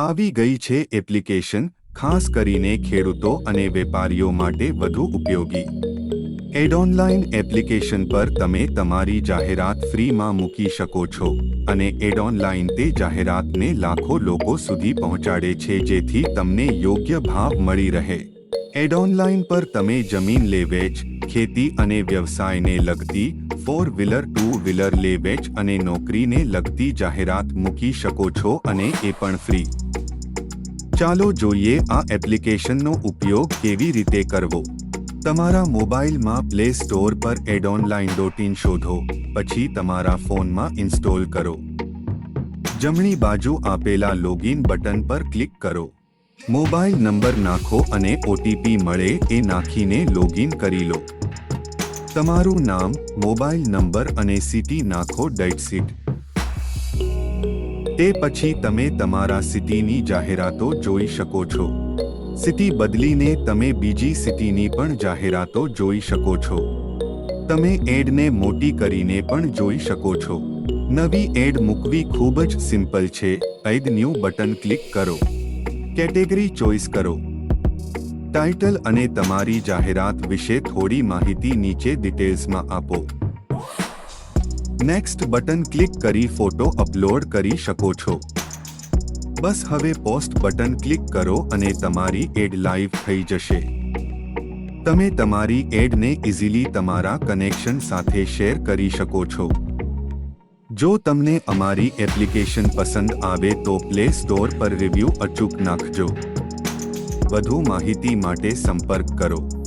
આવી ગઈ છે એપ્લિકેશન, ખાસ કરીને ખેડૂતો અને વેપારીઓ માટે વધુ ઉપયોગી. એડ ઓનલાઈન એપ્લિકેશન પર તમે તમારી જાહેરાત ફ્રીમાં મૂકી શકો છો અને એડ ઓનલાઈન તે જાહેરાતને લાખો લોકો સુધી પહોંચાડે છે જેથી તમને યોગ્ય ભાવ મળી રહે. એડ ઓનલાઈન પર તમે જમીન લે વેચ ખેતી અને વ્યવસાયને લગતી ફોર વ્હીલર ટુ વ્હીલર લે વેચ અને નોકરીને લગતી જાહેરાત મૂકી શકો છો અને એ પણ ફ્રી ચાલો જોઈએ આ એપ્લિકેશનનો ઉપયોગ કેવી રીતે કરવો. તમારા મોબાઈલમાં પ્લે સ્ટોર પર એડ ઓનલાઈન ડોટ શોધો, પછી તમારા ફોનમાં ઇન્સ્ટોલ કરો. જમણી બાજુ આપેલા લોગિન બટન પર ક્લિક કરો. મોબાઈલ નંબર નાખો અને ઓટીપી મળે એ નાખીને લોગિન કરી લો. તમારું નામ, મોબાઈલ નંબર અને સિટી નાખો ડેટ સીટ તે પછી તમે તમારા સિટીની જાહેરાતો જોઈ શકો છો. સિટી બદલીને તમે બીજી સિટીની પણ જાહેરાતો જોઈ શકો છો. તમે એડને મોટી કરીને પણ જોઈ શકો છો. નવી એડ મૂકવી ખૂબ જ સિમ્પલ છે. એડ ન્યૂ બટન ક્લિક કરો. કેટેગરી ચોઇસ કરો. ટાઇટલ અને તમારી જાહેરાત વિશે થોડી માહિતી નીચે ડિટેલ્સમાં આપો. નેક્સ્ટ બટન ક્લિક કરી ફોટો અપલોડ કરી શકો છો. બસ હવે પોસ્ટ બટન ક્લિક કરો અને તમારી એડ લાઈવ થઈ જશે. તમે તમારી એડને ઇઝીલી તમારા કનેક્શન સાથે શેર કરી શકો છો. જો તમને અમારી એપ્લિકેશન પસંદ આવે તો પ્લે સ્ટોર પર રિવ્યૂ અચૂક નાખજો. વધુ માહિતી માટે સંપર્ક કરો.